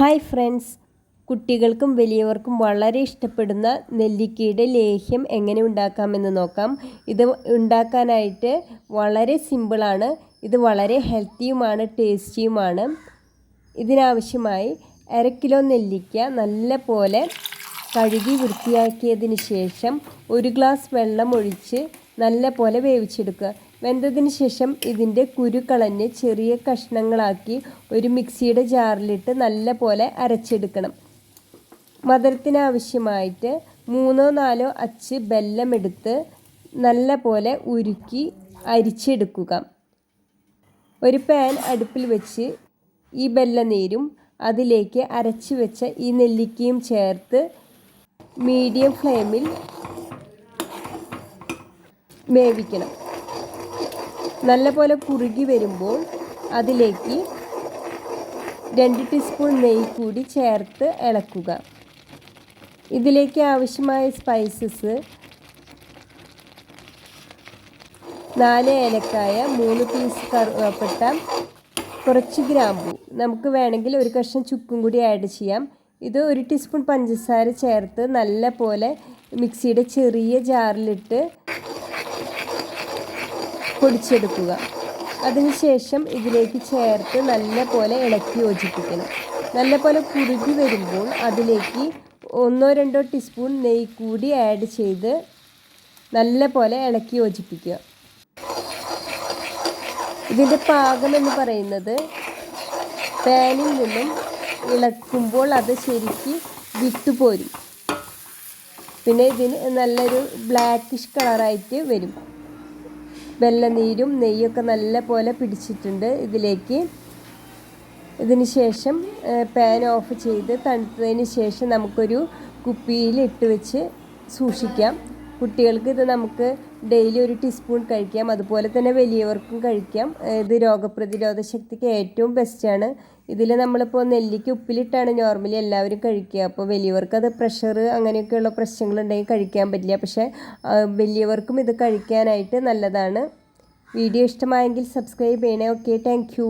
Hi friends കുട്ടികൾക്കും വലിയവർക്കും വളരെ ഇഷ്ടപ്പെടുന്ന നെല്ലിക്കയുടെ ലേഹ്യം എങ്ങനെ ഉണ്ടാക്കാമെന്ന് നോക്കാം. ഇത് ഉണ്ടാക്കാനായിട്ട് വളരെ സിമ്പിളാണ് ഇത് വളരെ ഹെൽത്തിയുമാണ് ടേസ്റ്റിയുമാണ് ഇതിനാവശ്യമായി അര കിലോ നെല്ലിക്ക നല്ല പോലെ കഴുകി വൃത്തിയാക്കിയതിന് ശേഷം ഒരു ഗ്ലാസ് വെള്ളം ഒഴിച്ച് നല്ല പോലെ വേവിച്ചെടുക്കുക. വെന്തതിന് ശേഷം ഇതിന്റെ കുരു കളഞ്ഞ് ചെറിയ കഷ്ണങ്ങളാക്കി ഒരു മിക്സിയുടെ ജാറിലിട്ട് നല്ല പോലെ അരച്ചെടുക്കണം. മധുരത്തിനാവശ്യമായിട്ട് മൂന്നോ നാലോ അച്ച് ബെല്ലം എടുത്ത് നല്ല പോലെ ഉരുക്കി അരിച്ചെടുക്കുക. ഒരു പാൻ അടുപ്പിൽ വെച്ച് ഈ ബെല്ലനീരും അതിലേക്ക് അരച്ച് വെച്ച ഈ നെല്ലിക്കയും ചേർത്ത് മീഡിയം ഫ്ലെയിമിൽ വേവിക്കണം. നല്ലപോലെ കുറുകി വരുമ്പോൾ അതിലേക്ക് രണ്ട് ടീസ്പൂൺ നെയ്യ് കൂടി ചേർത്ത് ഇളക്കുക. ഇതിലേക്ക് ആവശ്യമായ സ്പൈസസ് നാല് ഏലക്കായ മൂന്ന് പീസ് കറുവപ്പട്ട കുറച്ച് ഗ്രാമ്പു. നമുക്ക് വേണമെങ്കിൽ ഒരു കഷ്ണം ചുക്കും കൂടി ആഡ് ചെയ്യാം. ഇത് ഒരു ടീസ്പൂൺ പഞ്ചസാര ചേർത്ത് നല്ല പോലെ മിക്സിയുടെ ചെറിയ ജാറിലിട്ട് പൊടിച്ചെടുക്കുക. അതിനുശേഷം ഇതിലേക്ക് ചേർത്ത് നല്ല പോലെ ഇളക്കി യോജിപ്പിക്കണം. നല്ല പോലെ കുറുകി വരുമ്പോൾ അതിലേക്ക് ഒന്നോ രണ്ടോ ടീസ്പൂൺ നെയ് കൂടി ആഡ് ചെയ്ത് നല്ല പോലെ ഇളക്കി യോജിപ്പിക്കുക. ഇതിന്റെ പാകം എന്ന് പറയുന്നത് പാനിൽ നിന്നും ഇളക്കുമ്പോൾ അത് ശരിക്ക് വിട്ടുപോരും പിന്നെ ഇതിന് നല്ലൊരു ബ്ലാക്കിഷ് കളറായിട്ട് വരും. വെള്ളനീരും നെയ്യൊക്കെ നല്ല പോലെ പിടിച്ചിട്ടുണ്ട് ഇതിലേക്ക്. ഇതിന് ശേഷം പാൻ ഓഫ് ചെയ്ത് തണുത്തതിന് ശേഷം നമുക്കൊരു കുപ്പിയിൽ ഇട്ട് വെച്ച് സൂക്ഷിക്കാം. കുട്ടികൾക്ക് ഇത് നമുക്ക് ഡെയിലി ഒരു ടീസ്പൂൺ കഴിക്കാം. അതുപോലെ തന്നെ വലിയവർക്കും കഴിക്കാം. ഇത് രോഗപ്രതിരോധ ശക്തിക്ക് ഏറ്റവും ബെസ്റ്റാണ് ഇതിൽ നമ്മളിപ്പോൾ നെല്ലിക്ക് ഉപ്പിലിട്ടാണ് നോർമലി എല്ലാവരും കഴിക്കുക. അപ്പോൾ വലിയവർക്ക് അത് പ്രഷർ അങ്ങനെയൊക്കെയുള്ള പ്രശ്നങ്ങളുണ്ടെങ്കിൽ കഴിക്കാൻ പറ്റില്ല. പക്ഷേ വലിയവർക്കും ഇത് കഴിക്കാനായിട്ട് നല്ലതാണ്. വീഡിയോ ഇഷ്ടമായെങ്കിൽ സബ്സ്ക്രൈബ് ചെയ്യണേ. Okay thank